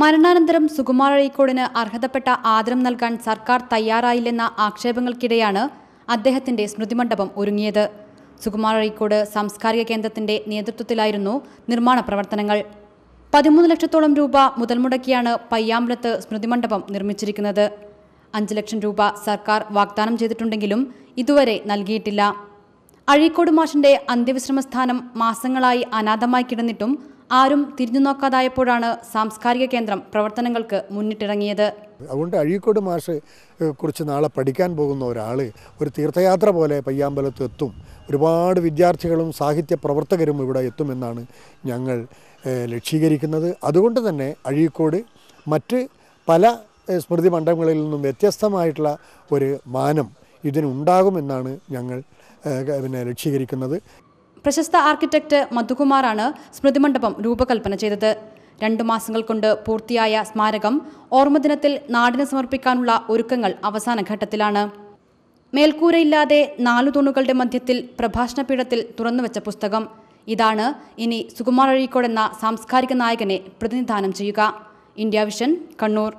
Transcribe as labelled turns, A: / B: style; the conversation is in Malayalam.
A: മരണാനന്തരം സുകുമാർ അഴീക്കോടിന് അർഹതപ്പെട്ട ആദരം നൽകാൻ സർക്കാർ തയ്യാറായില്ലെന്ന ആക്ഷേപങ്ങൾക്കിടെയാണ് അദ്ദേഹത്തിന്റെ സ്മൃതിമണ്ഡപം ഒരുങ്ങിയത്. സുകുമാർ അഴീക്കോട് സാംസ്കാരിക കേന്ദ്രത്തിന്റെ നേതൃത്വത്തിലായിരുന്നു നിർമ്മാണ പ്രവർത്തനങ്ങൾ. പതിമൂന്ന് ലക്ഷത്തോളം രൂപ മുതൽ മുടക്കിയാണ് പയ്യാമ്പലത്ത് സ്മൃതിമണ്ഡപം നിർമ്മിച്ചിരിക്കുന്നത്. അഞ്ച് ലക്ഷം രൂപ സർക്കാർ വാഗ്ദാനം ചെയ്തിട്ടുണ്ടെങ്കിലും ഇതുവരെ നൽകിയിട്ടില്ല. അഴീക്കോട് മാഷിന്റെ അന്ത്യവിശ്രമസ്ഥാനം മാസങ്ങളായി അനാഥമായി കിടന്നിട്ടും ആരും തിരിഞ്ഞു നോക്കാതായപ്പോഴാണ് സാംസ്കാരിക കേന്ദ്രം പ്രവർത്തനങ്ങൾക്ക് മുന്നിട്ടിറങ്ങിയത്.
B: അതുകൊണ്ട് അഴീക്കോട് മാഷ് കുറിച്ച് നാളെ പഠിക്കാൻ പോകുന്ന ഒരാൾ ഒരു തീർത്ഥയാത്ര പോലെ പയ്യാമ്പലത്ത് എത്തും. ഒരുപാട് വിദ്യാർത്ഥികളും സാഹിത്യ പ്രവർത്തകരും ഇവിടെ എത്തുമെന്നാണ് ഞങ്ങൾ ലക്ഷീകരിക്കുന്നത് അതുകൊണ്ട് തന്നെ അഴീക്കോട് മറ്റ് പല സ്മൃതി മണ്ഡപങ്ങളിൽ നിന്നും വ്യത്യസ്തമായിട്ടുള്ള ഒരു മാനം ഇതിനുണ്ടാകുമെന്നാണ് ഞങ്ങൾ പിന്നെ ലക്ഷീകരിക്കുന്നത്
A: പ്രശസ്ത ആർക്കിടെക്ട് മധുകുമാറാണ് സ്മൃതിമണ്ഡപം രൂപകൽപ്പന ചെയ്തത്. രണ്ടു മാസങ്ങൾ കൊണ്ട് പൂർത്തിയായ സ്മാരകം ഓർമ്മദിനത്തിൽ നാടിന് സമർപ്പിക്കാനുള്ള ഒരുക്കങ്ങൾ അവസാന ഘട്ടത്തിലാണ്. മേൽക്കൂരയില്ലാതെ നാലു തൂണുകളുടെ മധ്യത്തിൽ പ്രഭാഷണ പീഠത്തിൽ തുറന്നുവച്ച പുസ്തകം. ഇതാണ് ഇനി സുകുമാർ അഴീക്കോട് എന്ന സാംസ്കാരിക നായകനെ പ്രതിനിധാനം ചെയ്യുക. India vision Kannur.